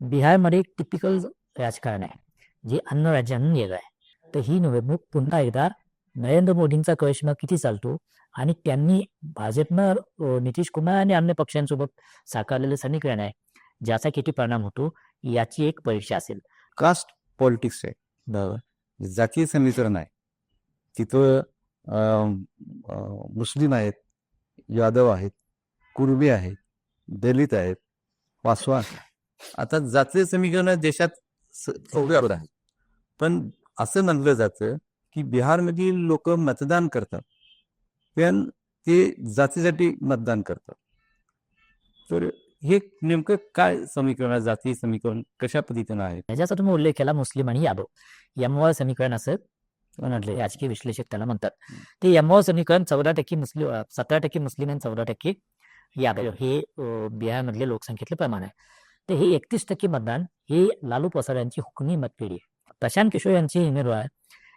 बिहारमध्ये एक टिपिकल राजकारण आहे जे अन्य राज्यांना येत आहे तर ही निवडणूक पुन्हा एकदा नरेंद्र मोदींचा करिश्मा किती चालतो आणि त्यांनी भाजपनं नितीश कुमार आणि अन्य पक्षांसोबत साकारलेलं समीकरण आहे ज्याचा किती परिणाम होतो याची एक परीक्षा असेल. कास्ट पॉलिटिक्स आहे बरोबर जातीय समीकरण आहे तिथं मुस्लिम आहेत यादव आहेत कुर्बी आहेत दलित आहेत पासवान आता जातीय समीकरण देशात सगळ्यावर आहे. पण असं म्हणलं जातं की बिहारमधील लोक मतदान करतात पण ते जातीसाठी मतदान करतात. तर हे नेमकं काय समीकरण आहे? जातीय समीकरण कशा पद्धतीनं आहे? त्याचा तुम्ही उल्लेख केला मुस्लिम आणि यादव यमवाळ समीकरण असं म्हटले राजकीय विश्लेषक त्याला म्हणतात. ते यमवाळ समीकरण चौदा टक्के मुस्लिम सतरा टक्के मुस्लिम आणि चौदा टक्के यादव हे बिहारमधले लोकसंख्येतलं प्रमाण आहे. तर हे एकतीस टक्के मतदान हे लालू प्रसाद यांची हुकमी मतपेढी आहे. प्रशांत किशोर यांचे उमेदवार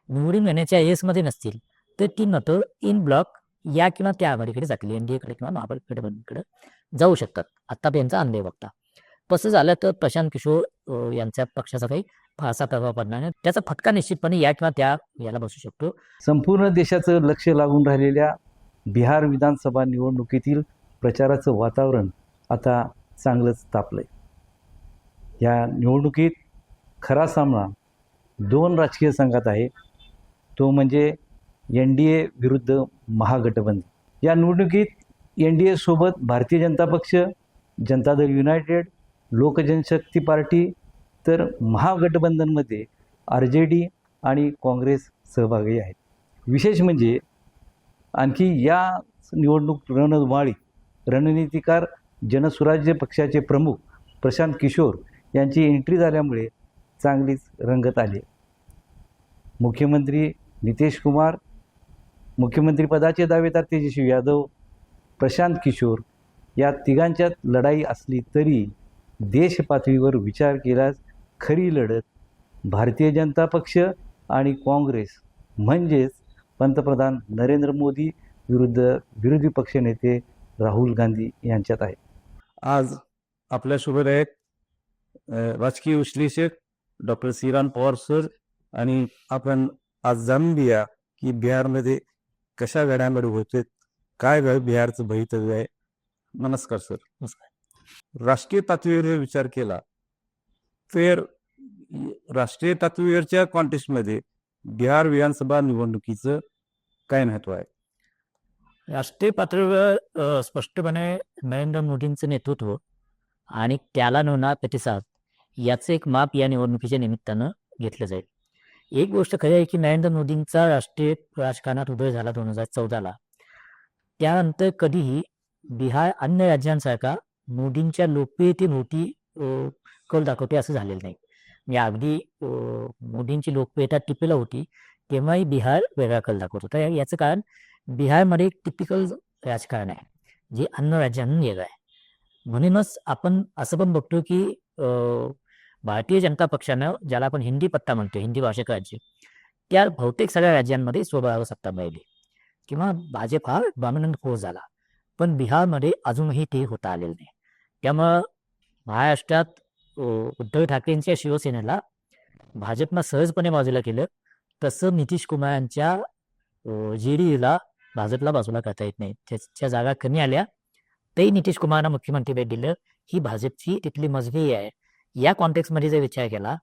निवडून येण्याच्या एसमध्ये नसतील तर ती मतं इन ब्लॉक या किंवा त्या आघाडीकडे जातील एनडीएकडे किंवा महापालिकेकडे जाऊ शकतात. आत्ता यांचा अंधे बघता तसं झालं तर प्रशांत किशोर यांच्या पक्षाचा काही फारसा प्रभाव पडणार नाही. त्याचा फटका निश्चितपणे या किंवा त्या याला बसू शकतो. संपूर्ण देशाचं लक्ष लागून राहिलेल्या बिहार विधानसभा निवडणुकीतील प्रचाराचं वातावरण आता चांगलंच तापलंय. या निवडणुकीत खरा सामना दोन राजकीय संघात आहे. तो म्हणजे एन डी ए विरुद्ध महागठबंधन. या निवडणुकीत एन डी एसोबत भारतीय जनता पक्ष जनता दल युनायटेड लोकजनशक्ती पार्टी तर महागठबंधनमध्ये आर जे डी आणि काँग्रेस सहभागी आहेत. विशेष म्हणजे आणखी या निवडणूक रणधुमाळीत रणनीतिकार जनसुराज्य पक्षाचे प्रमुख प्रशांत किशोर यांची एंट्री झाल्यामुळे चांगलीच रंगत आली. मुख्यमंत्री नितेश कुमार मुख्यमंत्रीपदाचे दावेदार तेजस्वी यादव प्रशांत किशोर या तिघांच्यात लढाई असली तरी देश पातळीवर विचार केल्यास खरी लढत भारतीय जनता पक्ष आणि काँग्रेस. म्हणजेच पंतप्रधान नरेंद्र मोदी विरुद्ध विरोधी पक्षनेते राहुल गांधी यांच्यात आहे. आज आपल्या शुभदायक राजकीय विश्लेषक डॉक्टर श्रीराम पवार सर आणि आपण आज जाणून घेऊया की बिहारमध्ये कशा घडामोडी होते काय बिहारचं भवितव्य आहे. नमस्कार सर. नमस्कार. राष्ट्रीय पातळीवर विचार केला तर राष्ट्रीय पातळीवरच्या कॉन्टेस्टमध्ये बिहार विधानसभा निवडणुकीचं काय महत्त्व आहे? राष्ट्रीय पातळीवर स्पष्टपणे नरेंद्र मोदींचं नेतृत्व आणि त्याला मिळणार प्रतिसाद याचं एक माप या निवडणुकीच्या निमित्तानं घेतलं जाईल. एक गोष्ट खरी आहे की नरेंद्र मोदींचा राष्ट्रीय राजकारणात उदय झाला दोन हजार चौदाला. त्यानंतर कधीही बिहार अन्य राज्यांसारखा मोदींच्या लोकप्रियतेभोवती कल दाखवते असं झालेलं नाही. म्हणजे अगदी मोदींची लोकप्रियता टिपेला होती तेव्हाही बिहार वेगळा कल दाखवत होता. याचं कारण बिहारमध्ये एक टिपिकल राजकारण आहे जे अन्य राज्यांना वेगळं आहे. म्हणूनच आपण असं पण बघतो की भारतीय जनता पक्षानं ज्याला आपण हिंदी पत्ता म्हणतो हिंदी भाषिक राज्य त्या बहुतेक सगळ्या राज्यांमध्ये स्वबळावर सत्ता मिळाली. किंवा भाजप हा डॉमिनंट फोर्स झाला. पण बिहारमध्ये अजूनही ते होता आलेलं नाही. त्यामुळं महाराष्ट्रात उद्धव ठाकरेंच्या शिवसेनेला भाजपनं सहजपणे बाजूला केलं. तसं नितीश कुमार यांच्या जी भाजपला बाजूला करता येत नाही. त्याच्या जागा कमी आल्या. तेही नितीश कुमारना मुख्यमंत्री भेट दिलं. ही भाजपची तिथली मजबी आहे. या कॉन्टेक्समध्ये जर विचार केला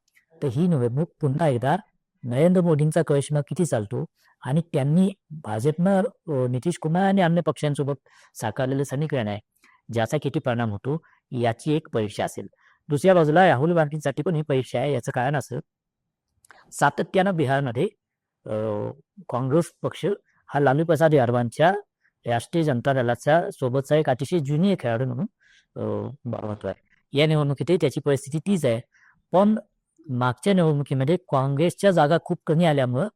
तर ही निवडणूक पुन्हा एकदा नरेंद्र मोदींचा करिश्मा किती चालतो? आणि त्यांनी भाजपनं नितीश कुमार आणि अन्य पक्षांसोबत साकारलेलं समीकरण आहे ज्याचा किती परिणाम होतो? याची एक परीक्षा असेल. दुसऱ्या बाजूला राहुल गांधींसाठी पण ही परीक्षा आहे याचं कारण असं सातत्यानं बिहारमध्ये काँग्रेस पक्ष हा लालू प्रसाद यादवांच्या राष्ट्रीय जनता दलाचा सोबतचा एक अतिशय जुनी खेळाडू म्हणून अं, आहे. या निवडणुकीतही त्याची परिस्थिती तीच आहे. पण मागच्या निवडणुकीमध्ये काँग्रेसच्या जागा खूप कमी आल्यामुळं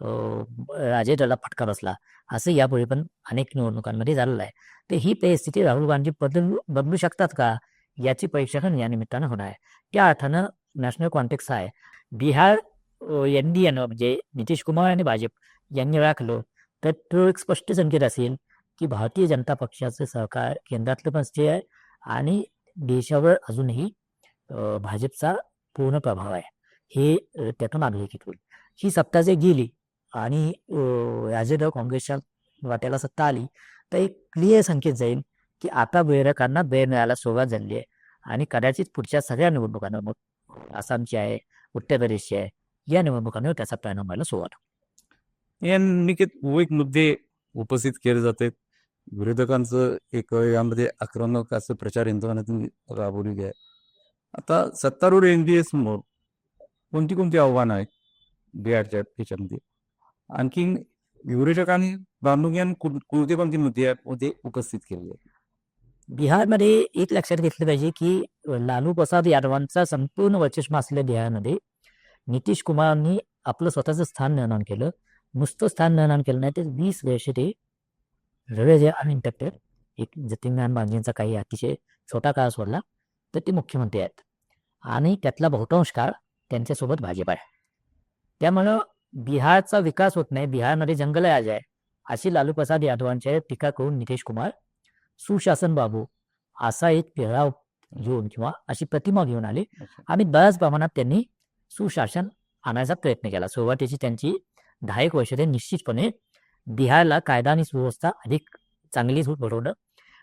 राजे राजेदला फटका बसला. असं यापुढे पण अनेक निवडणुकांमध्ये झालेलं आहे. तर ही परिस्थिती राहुल गांधी बदलू बदलू शकतात का? याची परीक्षण या निमित्तानं होणार आहे. त्या अर्थानं नॅशनल कॉन्टेक्स आहे. बिहार एन डी एनं म्हणजे नितीश कुमार आणि भाजप यांनी राखलं. तर तो एक स्पष्ट संकेत असेल की भारतीय जनता पक्षाचं सहकार केंद्रातलं पण स्थिर आहे आणि देशावर अजूनही भाजपचा पूर्ण प्रभाव आहे. हे त्यातून अधोरेखित होईल. ही सत्ता जे गेली आणि अ, राजद काँग्रेसच्या वाट्याला सत्ता आली तर एक क्लिअर संकेत जाईल की आता बेरकांना बेर मिळायला सुरुवात झाली आहे आणि कदाचित पुढच्या सगळ्या निवडणुकांवर मग आसामची आहे उत्तर प्रदेशची आहे या निवडणुकांवर त्याचा परिणाम व्हायला सुरुवात यांनी या एक मुद्दे उपस्थित केले जातात विरोधकांचं एक यामध्ये आक्रमक असं प्रचार यंत्रणातून राबवली आहे आता सत्तारूढ एनडीए समोर कोणती कोणती आव्हानं आहेत? बिहारच्या याच्यामध्ये आणखी विरोधकांनी बांधून कोणते कोणते मुद्दे आहेत मुद्दे उपस्थित केले आहेत. बिहारमध्ये एक लक्षात घेतलं पाहिजे की लालू प्रसाद यादवांचा संपूर्ण वर्चस्व असलेल्या बिहारमध्ये नितीश कुमारांनी आपलं स्वतःचं स्थान निर्माण केलं. नुसतं स्थान निर्माण केलं नाही तर वीस वर्ष ते रवे अनइंटक्टेड एक जतीनराम मांझींचा काही अतिशय छोटा काळ सोडला तर ते मुख्यमंत्री आहेत. आणि त्यातला बहुतांश काळ त्यांच्यासोबत भाजप आहे. त्यामुळं बिहारचा विकास होत नाही बिहारमध्ये जंगल राज आहे अशी लालू प्रसाद यादवांच्या टीका करून नितीश कुमार सुशासन बाबू असा एक पेहराव घेऊन किंवा अशी प्रतिमा घेऊन आले. आणि बऱ्याच प्रमाणात त्यांनी सुशासन आणायचा प्रयत्न केला. सुरुवातीची त्यांची दहा एक वर्ष ते निश्चितपणे बिहारला कायदा आणि सुव्यवस्था अधिक चांगली झूट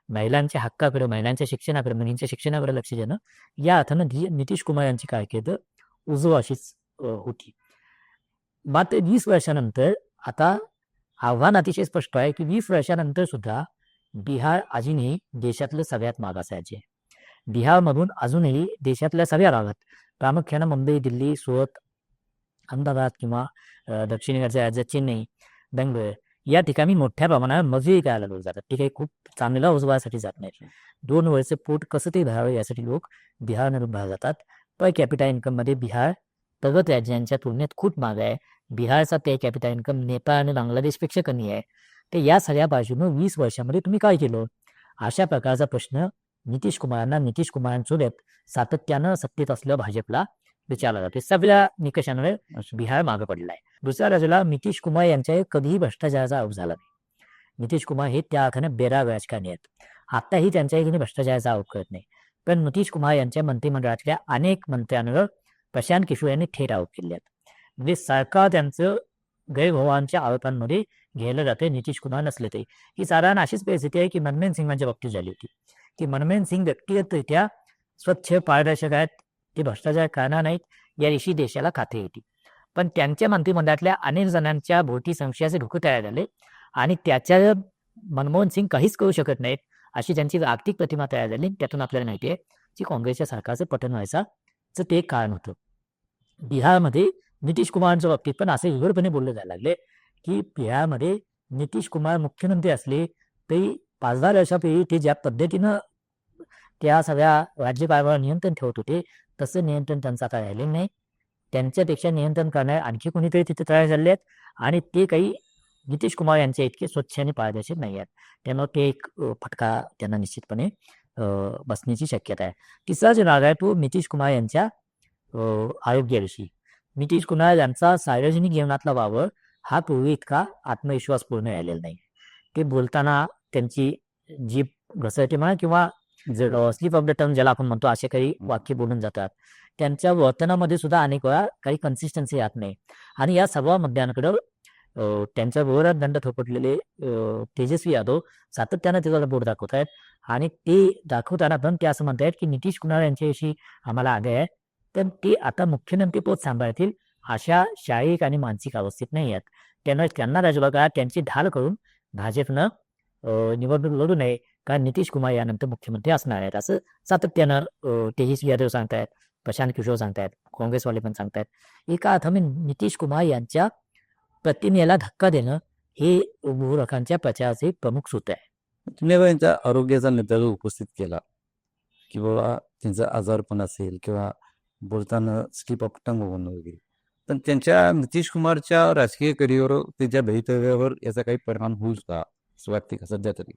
महिलांच्या हक्काकडे महिलांच्या शिक्षणाकडे मुलींच्या शिक्षणाकडे लक्ष देणं या अर्थानं नितीश कुमार यांची कारकीर्द उजव अशीच होती मात्र वीस वर्षानंतर आता आव्हान अतिशय स्पष्ट आहे की वीस वर्षानंतर सुद्धा बिहार अजूनही देशातलं सगळ्यात मागास राज्य आहे. बिहारमधून अजूनही देशातल्या सगळ्या भागात प्रामुख्यानं मुंबई दिल्ली सुरत अहमदाबाद किंवा दक्षिणेकडच्या राज्यात चेन्नई बेंगलोर या ठिकाणी मोठ्या प्रमाणावर मजुरी करायला लोक जातात. ठीक आहे खूप चांगला उजवासाठी जात नाही दोन वर्ष पोट कसं ते भरावं यासाठी लोक बिहार बाहेर जातात पर कॅपिटा इन्कममध्ये बिहार प्रगत राज्यांच्या तुलनेत खूप माग आहे. बिहारचा पे कॅपिटा इन्कम नेपाळ आणि बांगलादेशपेक्षा कमी आहे. तर या सगळ्या बाजूनं वीस वर्षामध्ये तुम्ही काय केलं? अशा प्रकारचा प्रश्न नितीश कुमारांना नितीश कुमारांसोबत सातत्यानं सत्तेत असलं भाजपला विचारला जातो. सगळ्या निकषांवर बिहार मागे पडला आहे दुसऱ्या बाजूला नितीश कुमार यांच्या कधीही भ्रष्टाचाराचा आरोप झाला नाही. नितीश कुमार हे त्या अर्थाने बेरा राजकारणी आहेत. आताही त्यांच्या इकडे भ्रष्टाचाराचा आरोप करत नाही. पण नितीश कुमार यांच्या मंत्रिमंडळातल्या अनेक मंत्र्यांवर प्रशांत किशोर यांनी थेट आरोप केले आहेत. म्हणजे सरकार त्यांचं गैरव्यवहारांच्या आरोपांमध्ये घ्यायला जाते नितीश कुमार नसले तरी. ही साधारण अशीच परिस्थिती आहे की मनमोहन सिंगांच्या बाबतीत झाली होती. की मनमोहन सिंग व्यक्तिगतरित्या स्वच्छ पारदर्शक आहेत ते भ्रष्टाचार करणार नाहीत या दिवशी देशाला खात्री होती. पण त्यांच्या मंत्रिमंडळातल्या अनेक जणांच्या भोवती संशयाचे धोके तयार झाले आणि त्याच्या मनमोहन सिंग काहीच करू शकत नाहीत अशी त्यांची आर्थिक प्रतिमा तयार झाली. त्यातून आपल्याला माहिती आहे की काँग्रेसच्या सरकारचं पतन व्हायचा ते एक कारण होतं. बिहारमध्ये नितीश कुमारांच्या बाबतीत पण असे विवरपणे बोलले जायला लागले की बिहारमध्ये नितीश कुमार मुख्यमंत्री असले तरी पाच दहा वर्षापूर्वी ते ज्या पद्धतीनं त्या सगळ्या राज्यकारभारावर नियंत्रण ठेवत होते तसं नियंत्रण त्यांचं आता राहिलेलं नाही. त्यांच्यापेक्षा नियंत्रण करणारे आणखी कोणीतरी तिथे तयार झाले आहेत. आणि ते काही नितीश कुमार यांच्या इतके स्वच्छ आणि पारदर्शक नाही आहेत. त्यामुळे ते एक फटका त्यांना निश्चितपणे बसण्याची शक्यता आहे. तिसरा जो राग आहे तो नितीश कुमार यांच्या आरोग्याविषयी. नितीश कुमार यांचा सार्वजनिक जीवनातला वावर हा पूर्वी इतका आत्मविश्वासपूर्ण राहिलेला नाही. ते बोलताना त्यांची जीभ घसरते म्हणा किंवा स्लिप ऑफ द टर्म ज्याला आपण म्हणतो असे काही वाक्य बोलून जातात. त्यांच्या वर्तनामध्ये सुद्धा अनेक वेळा काही कन्सिस्टन्सी येत नाही. आणि या सर्व मुद्द्यांकडं त्यांच्या विरोधात दंड थोपटलेले तेजस्वी यादव सातत्यानं त्याचा बोर्ड दाखवत आहेत. आणि ते दाखवताना पण ते असं म्हणतायत की नितीश कुमार यांच्याविषयी आम्हाला आगे आहे. तर ते आता मुख्यमंत्री पद सांभाळतील अशा शारीरिक आणि मानसिक अवस्थेत नाही आहेत. त्यामुळे त्यांना राजूला काळात त्यांची ढाल करून भाजपनं निवडणूक लढू नये. कारण नितीश कुमार यानंतर मुख्यमंत्री असणार आहेत. असं सातत्यानं अ, तेजस्वी यादव सांगतायत प्रशांत किशोर सांगतायत काँग्रेसवाले पण सांगतायत. एका अर्थाने नितीश कुमार यांच्या प्रतिमेला धक्का देणं हे विरोधकांच्या प्रचाराचे प्रमुख सूत्र आहे. तुम्ही यांच्या आरोग्याचा मुद्दा उपस्थित केला. की बाबा त्यांचा आजारपण असेल किंवा बोलताना स्लिप ऑफ टंग होणं वगैरे. पण त्यांच्या नितीश कुमारच्या राजकीय करिअर त्यांच्या भवितव्यावर याचा काही परिणाम होऊ का? असं वाटते का सध्या तरी?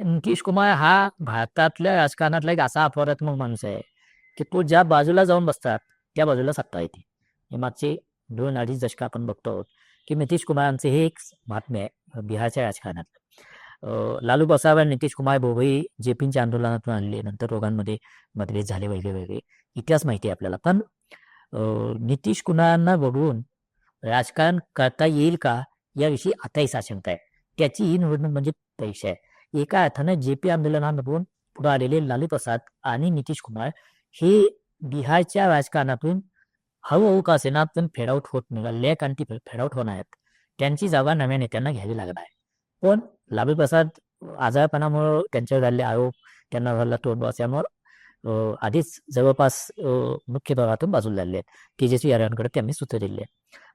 नितीश कुमार हा भारतातल्या राजकारणातला एक असा अपवादात्मक माणूस आहे की तो ज्या बाजूला जाऊन बसतात त्या बाजूला सत्ता येते. हे मागचे दोन अडीच दशक आपण बघतो आहोत की नितीश कुमारांचे हे एक महात्म्य आहे बिहारच्या राजकारणात. लालू प्रसाद आणि नितीश कुमार दोघेही जेपींच्या आंदोलनातून आणले नंतर दोघांमध्ये मतभेद झाले वेगळे वेगळे. इतिहास माहिती आहे आपल्याला. पण नितीश कुमारांना वगळून राजकारण करता येईल का याविषयी आताही साशंका आहे. त्याची ही निवडणूक म्हणजे परीक्षा आहे. एका अर्थानं जे पी आंदोलनामधून पुढे आलेले लालू प्रसाद आणि नितीश कुमार हे बिहारच्या राजकारणातून हळूहळू का असेना पण फेडआउट होत निघाले कारण ती फेडआउट होणार आहेत. त्यांची जागा नव्या नेत्यांना घ्यावी लागणार आहे. पण लालू प्रसाद आजारपणामुळं त्यांच्यावर झालेले आरोप त्यांना झाला तोंड असल्यामुळं आधीच जवळपास मुख्य भागातून बाजूला झालेले आहेत. तेजस्वी यादवांकडे त्यांनी सूत्र दिले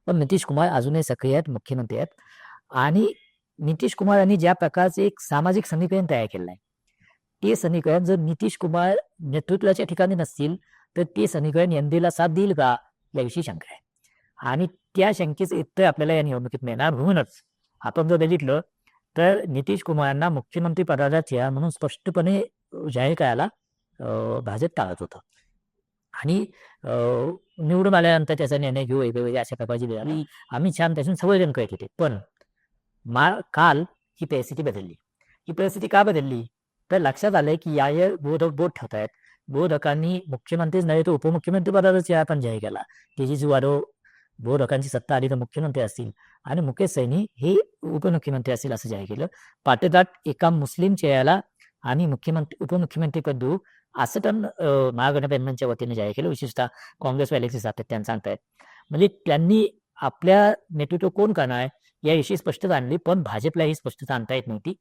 पण नितीश कुमार अजूनही सक्रिय आहेत मुख्यमंत्री आहेत. आणि नितीश कुमार यांनी ज्या प्रकारचे एक सामाजिक समीकरण तयार केलं आहे ते समीकरण जर नितीश कुमार नेतृत्वाच्या ठिकाणी नसतील तर ते समीकरण यंदेला साथ देईल का? याविषयी शंका आहे. आणि त्या शंकेचं उत्तर आपल्याला या निवडणुकीत मिळणार म्हणूनच आपण जर बघितलं तर नितीश कुमारांना मुख्यमंत्री पदाचा चेहरा म्हणून स्पष्टपणे जाहीर करायला अं, भाजप टाळत होतं. आणि अं, निवडून आल्यानंतर त्याचा निर्णय घेऊ वेगवेगळे अशा प्रकारची आम्ही छान त्यातून संवर्धन करत होते. पण मा काल ही परिस्थिती बदलली. ही परिस्थिती का बदलली? तर लक्षात आलंय की या या बोधक बोट ठेवतायत. बोधकांनी मुख्यमंत्रीच नव्हे तर उपमुख्यमंत्री पदाचा चेहरा पण जाहीर केला. तेजी यादव बोधकांची सत्ता आली तर मुख्यमंत्री असतील. आणि मुकेश सैनी हे उपमुख्यमंत्री असतील असं जाहीर केलं. पाठोपाठ एका मुस्लिम चेहऱ्याला आम्ही मुख्यमंत्री उपमुख्यमंत्री पद देऊ असं पण अं, वतीने जाहीर केलं. विशेषतः काँग्रेसवाल्याचे सातत्याने सांगतायत. म्हणजे त्यांनी आपल्या नेतृत्व कोण करणार याविषयी स्पष्टता आणली पण भाजपलाही स्पष्टता आणता येत नव्हती.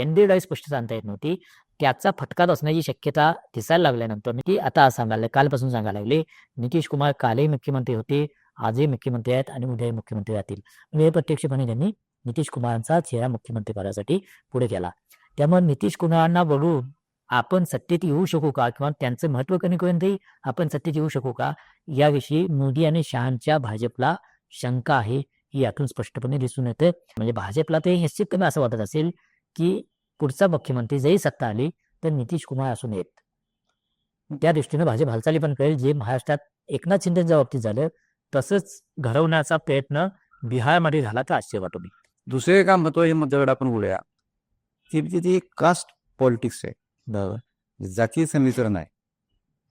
एनडीएलाही स्पष्टता आणता येत नव्हती. त्याचा फटका असण्याची शक्यता दिसायला लागल्यानंतर मी ती आता सांगायला कालपासून सांगायला लागले. नितीश कुमार कालही मुख्यमंत्री होते आजही मुख्यमंत्री आहेत आणि उद्याही मुख्यमंत्री राहतील. म्हणजे प्रत्यक्षपणे त्यांनी नितीश कुमारांचा चेहरा मुख्यमंत्री पदासाठी पुढे केला. त्यामुळे नितीश कुमारांना वळून आपण सत्तेत येऊ शकू का? किंवा त्यांचं महत्त्व कमी करून तरी आपण सत्तेत येऊ शकू का? याविषयी मोदी आणि शहांच्या भाजपला शंका आहे. ही यातून स्पष्टपणे दिसून येते. म्हणजे भाजपला ते निश्चित कमी असं वाटत असेल की पुढचा मुख्यमंत्री जरी सत्ता आली तर नितीश कुमार असून येत त्या दृष्टीनं भाजप हालचाली पण करेल. जे महाराष्ट्रात एकनाथ शिंदेच्या बाबतीत झालं तसंच घडवण्याचा प्रयत्न बिहारमध्ये झाला तर आश्चर्य वाटतो मी दुसरे एक महत्त्वाचे मुद्द्याकडे आपण बोलूया. की तिथे म्हणजे कास्ट पॉलिटिक्स आहे. बरोबर जातीय समीकरण आहे.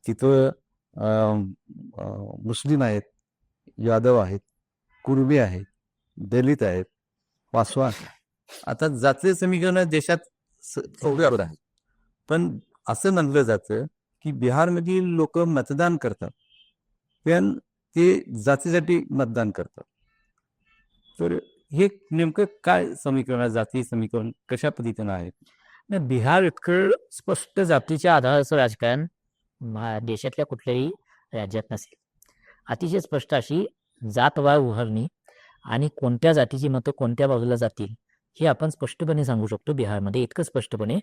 तिथं अं, मुस्लिम आहेत यादव आहेत कुर्बी आहेत दलित आहेत पासवान आता जातीय समीकरण देशात स- आहे पण असं म्हणलं जातं की बिहारमधील लोक मतदान करतात पण ते जातीसाठी मतदान करतात. तर हे नेमकं काय समीकरण जाती समीकरण कशा पद्धतीनं आहे बिहार इतकं स्पष्ट जातीच्या आधाराचं राजकारण मा- देशातल्या कुठल्याही राज्यात नसेल. अतिशय स्पष्ट अशी जातवार उभारणी आणि कोणत्या जातीची मतं कोणत्या बाजूला जातील हे आपण स्पष्टपणे सांगू शकतो बिहारमध्ये. इतकं स्पष्टपणे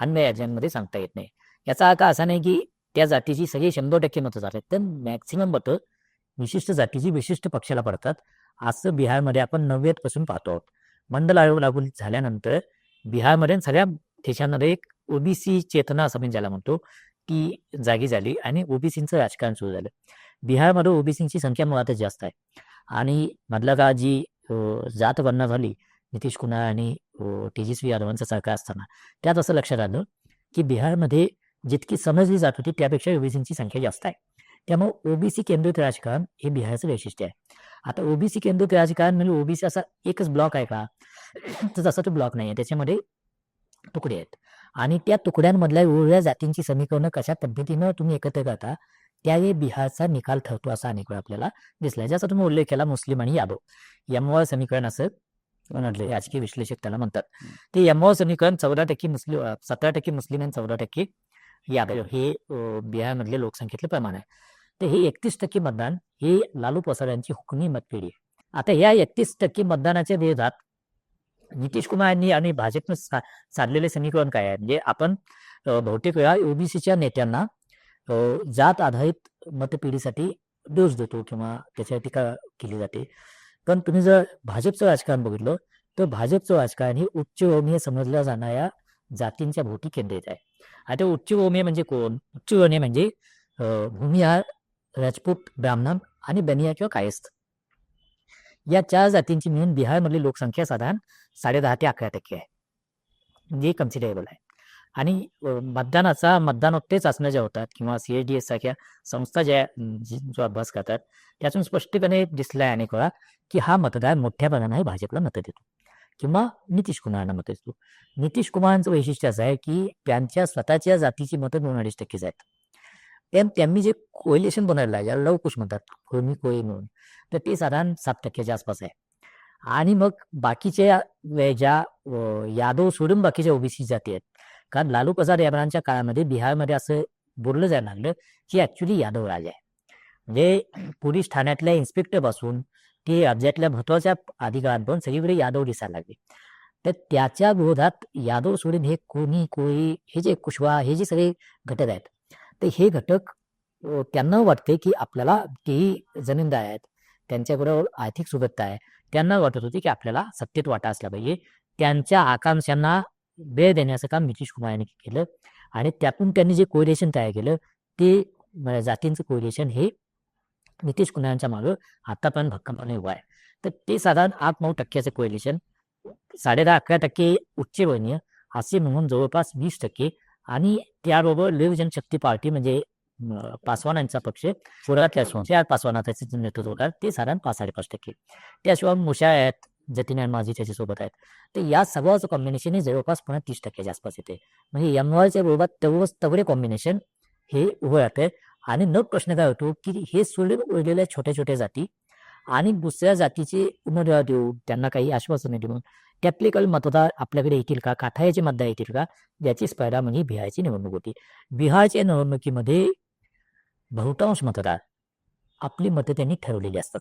अन्य राज्यांमध्ये सांगता येत नाही. याचा अर्थ असा नाही की त्या जातीची सगळी शंभर टक्के मतं जातात तर मॅक्सिमम मतं विशिष्ट जातीची विशिष्ट पक्षाला पडतात. असं बिहारमध्ये आपण नव्वदपासून पाहतो आहोत. मंडल आयोग लागू झाल्यानंतर बिहारमध्ये सगळ्या देशामध्ये एक ओबीसी चेतना असं आपण ज्याला म्हणतो ती जागी झाली आणि ओबीसीचं राजकारण सुरू झालं. बिहारमध्ये ओबीसीची संख्या मुळातच जास्त आहे. आणि मधला काळ जी जात गणना झाली नितीश कुमार आणि तेजस्वी यादवांचं सरकार असताना. त्यात असं लक्षात आलं की बिहारमध्ये जितकी समजली जात होती त्यापेक्षा ओबीसीची संख्या जास्त आहे. त्यामुळे ओबीसी केंद्रित राजकारण हे बिहारचं वैशिष्ट्य आहे. आता ओबीसी केंद्रित राजकारण म्हणजे ओबीसी असा एकच ब्लॉक आहे का? तर तसा तो ब्लॉक नाही आहे त्याच्यामध्ये तुकडे आहेत. आणि त्या तुकड्यांमधल्या वेगवेगळ्या जातींची समीकरणं कशा पद्धतीनं तुम्ही एकत्र करता त्यावेळी बिहारचा निकाल ठरतो असा अनेक वेळा आपल्याला दिसला ज्याचा तुम्ही उल्लेख केला मुस्लिम आणि यादव. यमवाळ समीकरण असं म्हटलं राजकीय विश्लेषक त्याला म्हणतात. ते यमवाळ समीकरण चौदा टक्के मुस्लिम सतरा टक्के मुस्लिम आणि चौदा टक्के यादव हे. अं, बिहारमधले लोकसंख्येतलं प्रमाण आहे. तर हे एकतीस टक्के मतदान हे लालू प्रसाद यांची हुकमी मतपेढी आहे. आता या एकतीस टक्के मतदानाच्या विरोधात नितीश कुमार यांनी आणि भाजपनं साधलेले समीकरण काय आहे? म्हणजे आपण बहुतेक वेळा ओबीसीच्या नेत्यांना जात आधारित मतपेढीसाठी डोस देतो किंवा त्याच्यावर टीका केली जाते. पण तुम्ही जर भाजपचं राजकारण बघितलं तर भाजपचं राजकारण हे उच्चवर्णीय समजल्या जाणाऱ्या जातींच्या भोवती केंद्रित आहे. आता उच्चवर्णीय म्हणजे कोण? उच्चवर्णीय म्हणजे भूमिहार राजपूत ब्राह्मण आणि बनिया किंवा कायस्थ. या चार जातींची मिळून बिहारमधली लोकसंख्या साधारण साडे दहा ते अकरा टक्के आहे. म्हणजे जे कन्सिडरेबल आहे. आणि मतदानाचा मतदानोत्ते चाचण्या ज्या होतात किंवा सीएचडीएस सारख्या संस्था ज्या जो अभ्यास करतात त्यातून स्पष्टपणे दिसलाय अनेक वेळा की हा मतदार मोठ्या प्रमाणात भाजपला मतं देतो. किंवा नितीश कुमारांना मतं देतो. नितीश कुमारांचं वैशिष्ट्य असं आहे की त्यांच्या स्वतःच्या जातीची मतं दोन अडीच टक्केच आहेत त्यां- त्यांनी जे कोयलेशन बनवलेलं आहे ज्याला लवकुश म्हणतात कोमी कोळी म्हणून तर ते साधारण सात टक्क्याच्या आसपास आहे. आणि मग बाकीच्या ज्या यादव सोडून बाकीच्या ओबीसी जाती आहेत कारण लालू प्रसाद यादवांच्या काळामध्ये बिहारमध्ये असं बोललं जायला लागलं की ऍक्च्युली यादव राज आहे म्हणजे पोलीस ठाण्यातल्या इन्स्पेक्टरपासून ते राज्यातल्या महत्त्वाच्या अधिकाऱ्यांपर्यंत सगळीकडे यादव दिसायला लागले. तर त्याच्या विरोधात यादव सोडून हे कोणी कोळी हे जे कुशवा हे जे सगळे घटक आहेत तर हे घटक त्यांना वाटते की आपल्याला तेही जमीनदार आहेत त्यांच्याबरोबर आर्थिक सुबत्ता आहे त्यांना वाटत होती की आपल्याला सत्तेत वाटा असला पाहिजे. त्यांच्या आकांक्षांना वेळ देण्याचं काम नितीश कुमार यांनी केलं. आणि त्यातून त्यांनी जे कोरिलेशन तयार केलं ते जातींचं कोरिलेशन हे नितीश कुमारांच्या मागं आतापर्यंत भक्कमपणे उभं आहे. तर ते साधारण आठ नऊ टक्क्याचं कोरिलेशन साडे दहा अकरा टक्के उच्चवर्णीय असे म्हणून जवळपास वीस टक्के. आणि त्याबरोबर लिव जनशक्ती पार्टी म्हणजे पासवानांचा पक्ष पुरातल्या पासवानाचं नेतृत्व होतात ते साधारण पाच साडेपाच टक्के. त्याशिवाय मुशा आहेत जतीन माझी त्याच्यासोबत आहेत. तर या सगळ्याचं कॉम्बिनेशन हे जवळपास पुन्हा तीस टक्क्याच्या आसपास येते. म्हणजे एम वायच्या बरोबर तेवढं तेवढे कॉम्बिनेशन हे उभं राहते. आणि न प्रश्न काय होतो की हे सोडून उरलेल्या छोट्या छोट्या जाती आणि दुसऱ्या जातीचे उमेदवार देऊ त्यांना काही आश्वासने देऊन त्यातले काही मतदार आपल्याकडे येतील का? काठायाचे मतदार येतील का? याची स्पर्धा म्हणजे बिहारची निवडणूक होती. बिहारच्या निवडणुकीमध्ये बहुतांश मतदार आपली मतं त्यांनी ठरवलेली असतात.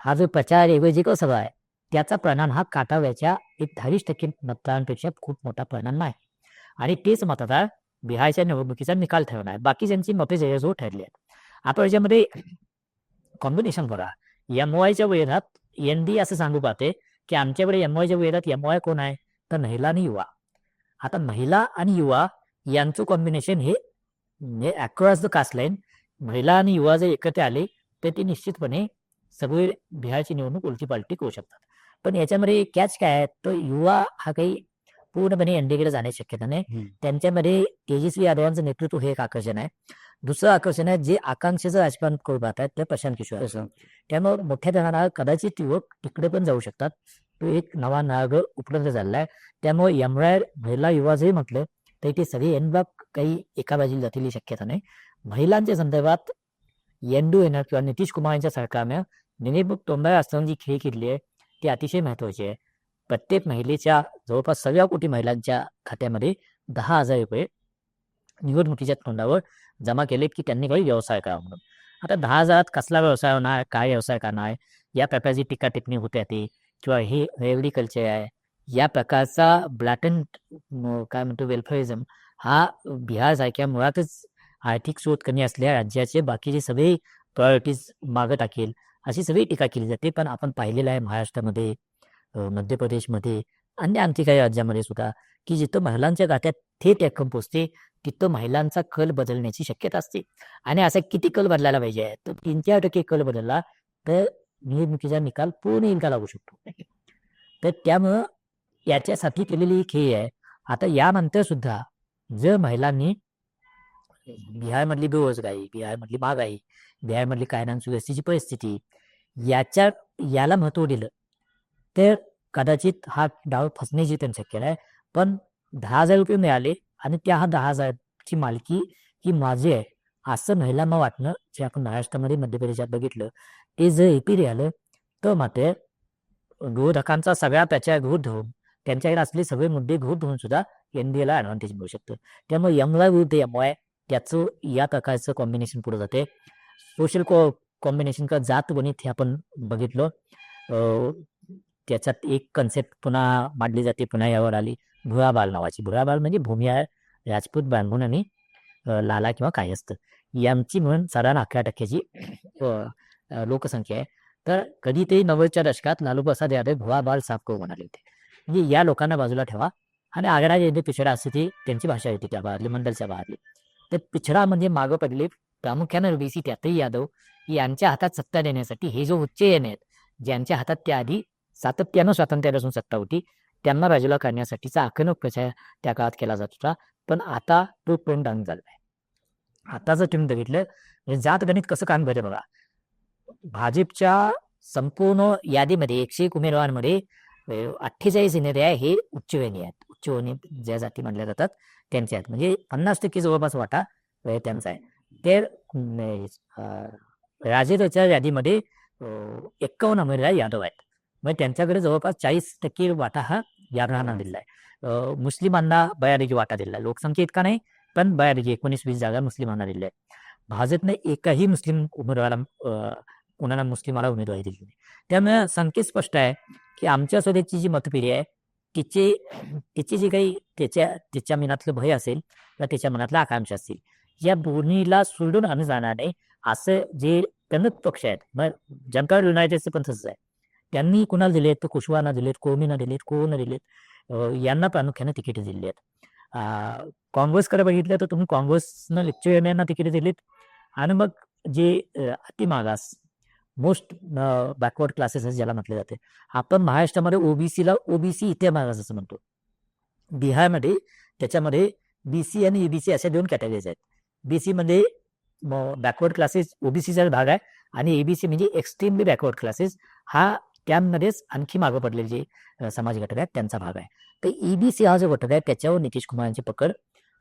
हा जो प्रचार ऐवजी कसं आहे त्याचा परिणाम हा काटाव्याच्या एक टक्के मतदारांपेक्षा खूप मोठा परिणाम नाही आणि तेच मतदार बिहारच्या निवडणुकीचा निकाल ठरवणार आहे. बाकी ज्यांची मते जवळजवळ ठरली आहेत. आपण याच्यामध्ये कॉम्बिनेशन बघा. एम वायच्या विरोधात एन डी असं सांगू पाहते की आमच्याकडे एम वायच्या विरोधात एम वाय कोण आहे? तर महिला आणि युवा. आता महिला आणि युवा यांचं कॉम्बिनेशन हे अक्रॉस द कास्ट लाईन महिला आणि युवा जर एकत्र आले तर ते निश्चितपणे सगळे बिहारची निवडणूक उलटी पालटी करू शकतात. पण याच्यामध्ये कॅच काय आहे? तर युवा हा काही पूर्णपणे एनडीकडे जाण्याची शक्यता नाही. त्यांच्यामध्ये तेजस्वी यादवांचं नेतृत्व हे एक आकर्षण आहे. दुसरं आकर्षण आहे जे आकांक्षेचं राजकारण करू पाहत आहेत ते प्रशांत किशोर. त्यामुळे मोठ्या प्रमाणावर कदाचित युवक तिकडे पण जाऊ शकतात. तो एक नवा मार्ग उपलब्ध झालेला आहे. त्यामुळे यमराय महिला युवा जरी म्हटलं तरी ते सगळे एनबाग काही एका बाजूला जातील शक्यता नाही. महिलांच्या संदर्भात एनडू येणार किंवा नितीश कुमार यांच्या सरकारनं निवडणूक तोंडावर असताना जी खेळ खेळली आहे. ती अतिशय महत्वाची आहे. प्रत्येक महिलेच्या जवळपास सगळ्या कोटी महिलांच्या खात्यामध्ये दहा हजार रुपये निवडणुकीच्या तोंडावर जमा केले की त्यांनी काही व्यवसाय करावा म्हणून. आता दहा हजारात कसला व्यवसाय होणार काय व्यवसाय करणार या प्रकारची टीका टिप्पणी होते ती किंवा हे रेवडी कल्चर आहे. या प्रकारचा ब्लॅटंट काय म्हणतो वेलफेअरिझम हा बिहार सारख्या मुळातच आर्थिक स्रोत कमी असलेल्या राज्याचे बाकीचे सगळे प्रायोरिटीज मागं टाकेल. अशी सगळी टीका केली जाते. पण आपण पाहिलेलं आहे महाराष्ट्रामध्ये मध्य प्रदेशमध्ये अन्य आणखी काही राज्यामध्ये सुद्धा की जिथं महिलांच्या गाठ्यात थेट रक्कम पोचते तिथं महिलांचा कल बदलण्याची शक्यता असते. आणि असा किती कल बदलायला पाहिजे? तर तीन चार टक्के कल बदलला तर निवडणुकीचा निकाल पूर्ण इनका लागू शकतो. तर त्यामुळं याच्यासाठी केलेली ही खेळ आहे. आता यानंतर सुद्धा जर महिलांनी बिहारमधली बेरोजगारी बिहारमधली महागाई बिहारमधली कायदा सुव्यवस्थेची परिस्थिती याच्या याला महत्त्व दिलं. तर कदाचित हा डाव फसण्याची त्यांनी शक्यता आहे. पण दहा हजार रुपये मिळाले आणि त्या हा दहा हजारची मालकी ही माझी आहे असं महिलांना वाटणं जे आपण महाराष्ट्रामध्ये मध्य प्रदेशात बघितलं ते जर एपीरी आलं तर मात्र विरोधकांचा सगळा त्याच्या गृह धरून त्यांच्याकडे असलेले सगळे मुद्दे गृह धरून सुद्धा एनडीएला ऍडव्हान्टेज मिळू शकतं. त्यामुळे यमला विरुद्ध एम वाय त्याचं या प्रकारचं कॉम्बिनेशन पुढे जाते सोशल कॉ कॉम्बिनेशन का जात गणित हे आपण बघितलं. त्याच्यात एक कन्सेप्ट पुन्हा मांडली जाते पुन्हा यावर आली. भुराबाल नावाची. भुराबाल म्हणजे भूमिहार राजपूत ब्राह्मण आणि लाला किंवा काय असतं यांची म्हणून साधारण अकरा टक्क्याची लोकसंख्या आहे. तर कधीतरी नव्वदच्या दशकात लालू प्रसाद यादव भुवाबाल साफ करू म्हणाले होते. म्हणजे या लोकांना बाजूला ठेवा आणि आग्रा जे पिछडा असते ती त्यांची भाषा येते त्या बाहेरली मंडलच्या बाहेरली. तर पिछडा म्हणजे मागं पडले प्रामुख्यानं ओबीसी त्यातही यादव यांच्या हातात सत्ता देण्यासाठी हे जो उच्च आहेत ज्यांच्या हातात त्याआधी सातत्यानं स्वातंत्र्यापासून सत्ता होती त्यांना बाजूला करण्यासाठीचा आक्रमक प्रचार त्या काळात केला जात होता. पण आता तो टोन डाऊन झाला आहे आता जर तुम्ही बघितलं म्हणजे जात गणित कसं काम करते बघा. भाजपच्या संपूर्ण यादीमध्ये एकशे एक उमेदवारांमध्ये अठ्ठेचाळीस येणारे हे उच्चवर्णीय आहेत. उच्चवर्णीय ज्या जाती मानल्या जातात त्यांच्या आहेत. म्हणजे पन्नास टक्के जवळपास वाटा त्यांचा आहे. राजेच्या यादीमध्ये एक्कावन्न उमेदवार यादव आहेत. मग त्यांच्याकडे जवळपास चाळीस टक्के वाटा हा यादवांना दिला आहे मुस्लिमांना बऱ्यापैकी वाटा दिला आहे लोकसंख्या इतका नाही पण बऱ्यापैकी एकोणीस वीस जागा मुस्लिमांना दिल्या आहे भाजपने एकही मुस्लिम उमेदवाराला कोणाला मुस्लिमाला उमेदवारी दिली नाही. त्यामुळे संकेत स्पष्ट आहे की आमच्या स्वतःची जी मतपेढी आहे तिचे तिची जी काही त्याच्या तिच्या मनातलं भय असेल किंवा त्याच्या मनातल्या आकांक्षा असतील या दोन्हीला सोडून आम्ही जाणार नाही असं जे त्यांना पक्ष आहेत. मग जनता युनायटेडचं पण तसंच आहे. त्यांनी कुणाला दिलेत तर कुशवाना दिलेत कोमीना दिलेत कोण दिलेत यांना प्रामुख्याने तिकीट दिली आहेत. काँग्रेसकडे बघितलं तर तुम्ही काँग्रेसनं लेक्चर यांना तिकीट दिलीत आणि मग जे अतिमागास मोस्ट बॅकवर्ड क्लासेस ज्याला म्हटले जाते. आपण महाराष्ट्रामध्ये ओबीसीला ओबीसी इथे मागास असं म्हणतो. बिहारमध्ये त्याच्यामध्ये बीसी आणि एबीसी अशा दोन कॅटेगरीज आहेत. बीसी मध्ये बॅकवर्ड क्लासेस ओबीसीचा भाग आहे. आणि एबीसी म्हणजे एक्स्ट्रीमली बॅकवर्ड क्लासेस हा त्यामध्येच आणखी मागं पडलेले जे समाज घटक आहेत त्यांचा भाग आहे. तर ईबीसी हा जो घटक आहे त्याच्यावर नितीश कुमार यांची पकड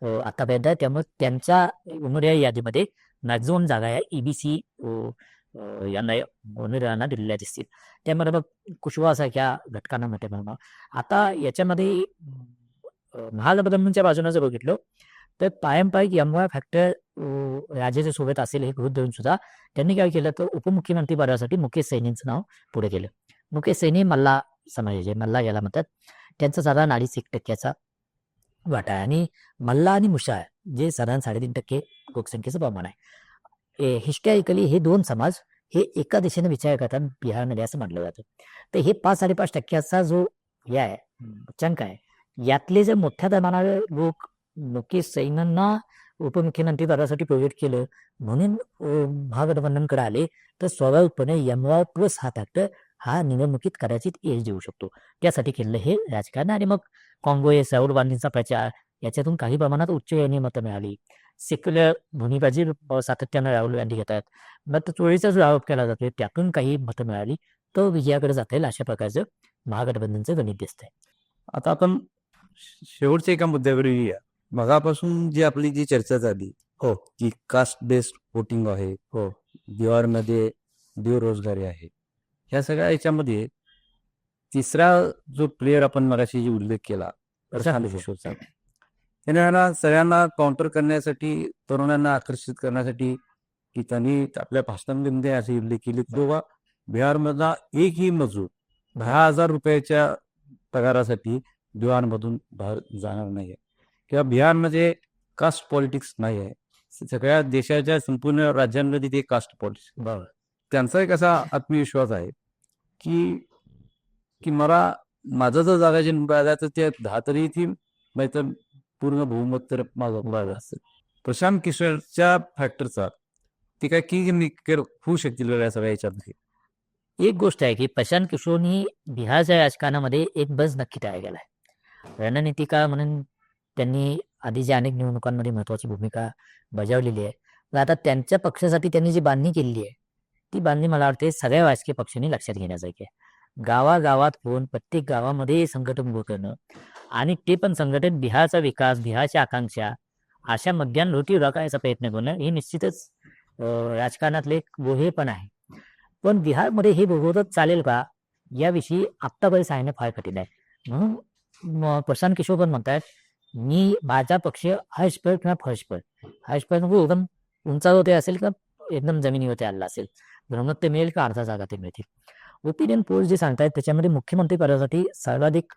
आतापर्यंत आहे. त्यामुळे त्यांच्या उमेदवार यादीमध्ये मॅक्झिमम जागा या ईबीसी यांना उमेदवारांना दिलेल्या दिसतील. त्यामध्ये मग कुशवासारख्या घटकांना मोठे म्हणा आता याच्यामध्ये अ, बाजूनं बाजूने जर बघितलं तर पारंपरिक यमवा फॅक्टर राजाच्या सोबत असेल हे गृह धरून सुद्धा त्यांनी काय केलं? तर उपमुख्यमंत्री पदासाठी मुकेश सैनींचं नाव पुढे केलं. मुकेश सैनी मल्ला समाजाचे मल्ला याला म्हणतात. त्यांचा साधारण अडीच एक टक्क्याचा वाटा आहे. आणि मल्ला आणि मुशा जे साधारण साडेतीन टक्के लोकसंख्येचं प्रमाण आहे. हिस्टॉरिकली हे दोन समाज हे एका दिशेने विचार करतात बिहारमध्ये असं म्हटलं जातं. तर हे पाच साडेपाच टक्क्याचा जो हे आहे चंक आहे यातले जर मोठ्या प्रमाणावर लोक मुकेश सैन्यांना उपमुख्यमंत्री पदासाठी प्रोजेक्ट केलं. म्हणून महागठबंधनकडे आले तर स्वाभाविकपणे यमवा प्लस हा फॅक्टर हा निवडणुकीत कदाचित यश देऊ शकतो. त्यासाठी केलेलं हे राजकारण आणि मग काँग्रेस राहुल गांधींचा प्रचार याच्यातून काही प्रमाणात उच्च यांनी मतं मिळाली. सेक्युलर भूमिबाजी सातत्यानं राहुल गांधी घेतात. मग तर चोरीचा जो आरोप केला जातोय त्यातून काही मतं मिळाली तो विजयाकडे जाता येईल अशा प्रकारचं महागठबंधनचं गणित दिसतंय. आता आपण शेवटच्या एका मुद्द्यावर येऊया. मगापासून जी आपली जी चर्चा झाली हो. की कास्ट बेस्ड वोटिंग आहे हो. बिहारमध्ये बेरोजगारी आहे ह्या सगळ्या याच्यामध्ये तिसरा जो प्लेअर आपण मगाशी जी उल्लेख केला. किशोरचा त्याने ह्याला सगळ्यांना काउंटर करण्यासाठी तरुणांना आकर्षित करण्यासाठी की त्यांनी आपल्या भाषणांमध्ये असे उल्लेख केले की बाबा बिहारमधला एकही मजूर दहा हजार रुपयाच्या पगारासाठी बिहारमधून बाहेर जाणार नाहीये किंवा बिहारमध्ये कास्ट पॉलिटिक्स नाही आहे. सगळ्या देशाच्या संपूर्ण राज्यांमध्ये ते कास्ट पॉलिटिक्स त्यांचा एक असा आत्मविश्वास आहे की की मला माझं जर जागा निवड तर ते दहा तरी ती म्हणजे तर पूर्ण बहुमत तर माझं असेल प्रशांत किशोरच्या फॅक्टरचा ते काय की होऊ शकतील या सगळ्या याच्यामध्ये? एक गोष्ट आहे की प्रशांत किशोरनी बिहारच्या राजकारणामध्ये एक बस नक्की तयार केला आहे रणनीतिका म्हणून त्यांनी आधीच्या अनेक निवडणुकांमध्ये महत्वाची भूमिका बजावलेली आहे. पण आता त्यांच्या पक्षासाठी त्यांनी जी बांधणी केलेली आहे ती बांधणी मला वाटते सगळ्या राजकीय पक्षांनी लक्षात घेण्यासारखी आहे. गावागावात होऊन प्रत्येक गावामध्ये संघटन उभं करणं आणि ते पण संघटन बिहारचा विकास बिहारच्या आकांक्षा अशा मध्यान्ह राखायचा प्रयत्न करणं हे निश्चितच राजकारणातले एक गोहे पण आहे. पण बिहारमध्ये हे भोगवतच चालेल का? याविषयी आत्तापर्यंत सांगणं फार कठीण आहे. म्हणून प्रशांत किशोर पण म्हणतात मी माझा पक्ष हर्षपर किंवा फर्शपर हर्षपर म्हणजे एकदम उंचावरती असेल का एकदम जमिनीवरती आलेला असेल. बहुमत ते मिळेल का अर्धा जागा ते मिळतील. ओपिनियन पोल जे सांगतायत त्याच्यामध्ये मुख्यमंत्री पदासाठी सर्वाधिक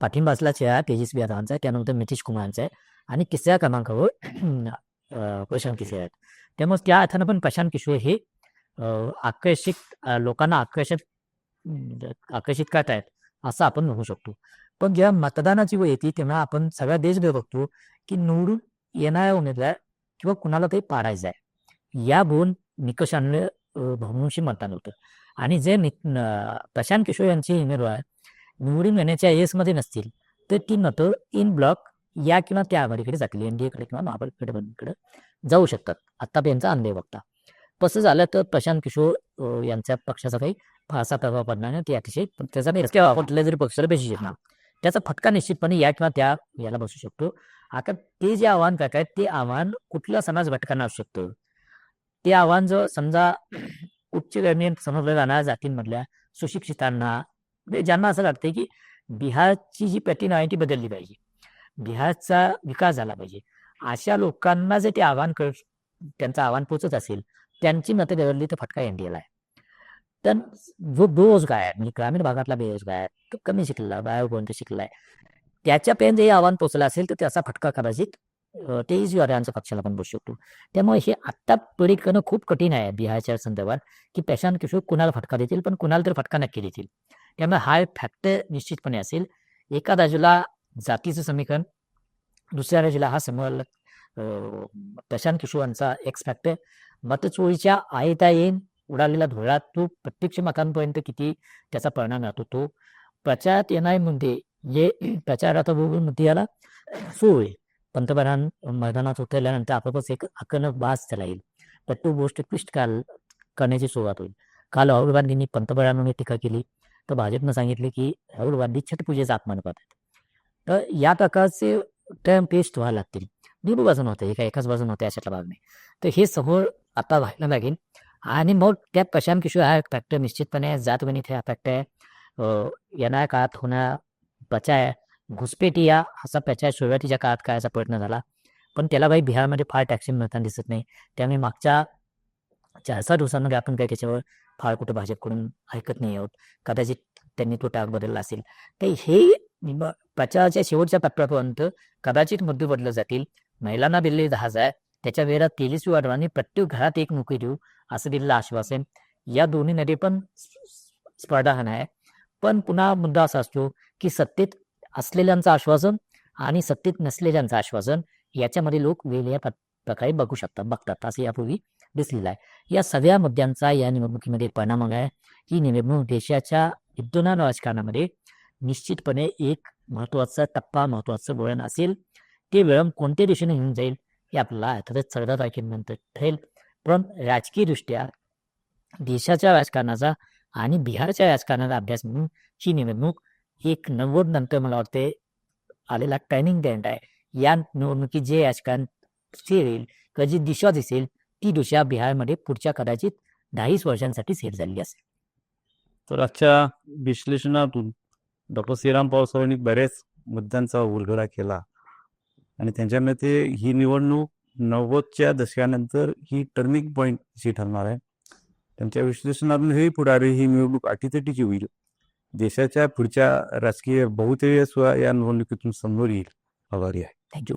पाठिंबा असला चेहरा तेजस्वी यादवांचा आहे त्यानंतर नितीश कुमारांचा आहे आणि तिसऱ्या क्रमांकावर प्रशांत किशोर आहेत. त्यामुळे त्या अर्थानं पण प्रशांत किशोर हे आकर्षित लोकांना आकर्षित आकर्षित करतायत आहेत असं आपण म्हणू शकतो. पण जेव्हा मतदानाची वेळ येते तेव्हा आपण सगळा देश बघतो की निवडून येणाऱ्या उमेदवार किंवा कुणाला तरी पाडायचं आहे. या दोन निकषांवर अं, मतदान होतं. आणि जे प्रशांत किशोर यांचे उमेदवार निवडून येण्याच्या येसमध्ये नसतील तर ती मतं इन ब्लॉक या किंवा त्या आघाडीकडे जातील एन डी किंवा महाबळकडे जाऊ शकतात. आत्तापर्यंत अनुभव बघता. तसं झालं तर प्रशांत किशोर यांच्या पक्षाचा काही फारसा प्रभाव पडणार नाही ते अतिशय त्याचा नाही कुठल्या जरी पक्षाला बेशी येणार त्याचा फटका निश्चितपणे या किंवा त्या याला बसू शकतो. आता ते जे आव्हान काय काय ते आव्हान कुठल्या समाज घटकांना असू शकतं? ते आव्हान जर समजा उच्च गणित समजल्या जाणाऱ्या जातींमधल्या सुशिक्षितांना म्हणजे ज्यांना असं वाटतंय की बिहारची जी पॅटर्न आहे ती बदलली पाहिजे बिहारचा विकास झाला पाहिजे अशा लोकांना जे ते आव्हान कर त्यांचं आव्हान पोचत असेल त्यांची मतं बदलली तर फटका एनडीएला आहे. तर जो बेरोजगार आहे म्हणजे ग्रामीण भागातला बेरोजगार आहे तो कमी शिकलेला बायोपर्यंत शिकलाय त्याच्यापर्यंत हे आव्हान पोचलं असेल तर त्याचा फटका कदाचित अं, तेही पक्षाला पण बसू शकतो. त्यामुळे हे आत्ता पिढी करणं खूप कठीण आहे बिहारच्या संदर्भात की प्रशांत किशोर कुणाला फटका देतील पण कुणाला तरी फटका नक्की देतील. त्यामुळे हा फॅक्टर निश्चितपणे असेल. एका बाजूला जातीचं समीकरण दुसऱ्या बाजूला हा समोर प्रशांत किशोरांचा एक्स फॅक्टर मतचोळीच्या आयता येईन उडालेला धुळा तो प्रत्यक्ष मतांपर्यंत किती त्याचा परिणाम राहतो तो प्रचारात येणारे म्हणजे जे प्रचारात मध्ये याला सोय होईल पंतप्रधान मैदानात उतरल्यानंतर आपोआपच एक आकर्णक बास त्याला येईल. तर तो गोष्ट क्लिष्ट काल करण्याची सुरुवात होईल. काल राहुल गांधींनी पंतप्रधानांनी टीका केली. तर भाजपनं सांगितले की राहुल गांधी छटपूजेचा अपमान करतात. तर या प्रकारचे टर्म पेस्ट व्हायला लागतील. दोन्ही बाजून होते एका एकाच बाजून होते अशातला भाग नाही. तर हे समोर आता व्हायला लागेल. आणि मग त्या प्रशांत किशोर हा फॅक्टर निश्चितपणे जातगणित हा फॅक्टर आहे येणाऱ्या काळात होणार प्रचार घुसपेटी या असा प्रचार सुरुवातीच्या काळात करायचा प्रयत्न झाला. पण त्याला बाई बिहारमध्ये फार टॅक्सी मिळताना दिसत नाही. त्यामुळे मागच्या चार सहा दिवसांमध्ये आपण काय त्याच्यावर फार कुठं भाजपकडून ऐकत नाही आहोत. कदाचित त्यांनी तो टाक बदलला असेल. तर हे प्रचाराच्या शेवटच्या टप्प्यापर्यंत कदाचित मुद्दे बदलले जातील. महिलांना दिले दहा हजार त्याच्या वेळेला तेजस्वी वाढवानी प्रत्येक घरात एक नोकरी देऊ असं दिलेलं आश्वासन. या दोन्ही नदी पण स्पर्धा आहे. पण पुन्हा मुद्दा असा असतो की सत्तेत असलेल्यांचं आश्वासन आणि सत्तेत नसलेल्यांचं आश्वासन याच्यामध्ये लोक वेगवेगळ्या प्रकारे बघू शकतात बघतात असं यापूर्वी दिसलेलं आहे. या सगळ्या मुद्द्यांचा या निवडणुकीमध्ये परिणाम आहे. ही निवडणूक देशाच्या विद्यमान राजकारणामध्ये निश्चितपणे एक महत्त्वाचा टप्पा महत्वाचं वळण असेल. ते वळण कोणत्या दिशेने घेऊन जाईल हे आपल्याला अर्थातच चौदा तारखेनंतर ठरेल. पण राजकीयदृष्ट्या देशाच्या राजकारणाचा आणि बिहारच्या राजकारणाचा अभ्यास म्हणून ही निवडणूक एक नव्वद नंतर मला वाटते आलेला टर्निंग पॉईंट आहे. या निवडणुकीत जे राजकारण स्थिर येईल किंवा जी दिशा दिसेल ती दिशा बिहारमध्ये पुढच्या कदाचित दहावीस वर्षांसाठी सेट झालेली असेल. तर आजच्या विश्लेषणातून डॉक्टर श्रीराम पावसाळ्यांनी बऱ्याच मुद्द्यांचा उलगडा केला. आणि त्यांच्यामध्ये ते ही निवडणूक नव्वदच्या दशकानंतर ही टर्निंग पॉईंट अशी ठरणार आहे. त्यांच्या विश्लेषणातून हे पुढारी ही निवडणूक अटीतटीची होईल. देशाच्या पुढच्या राजकीय बहुतेय या निवडणुकीतून समोर येईल. आभारी आहे. थँक्यू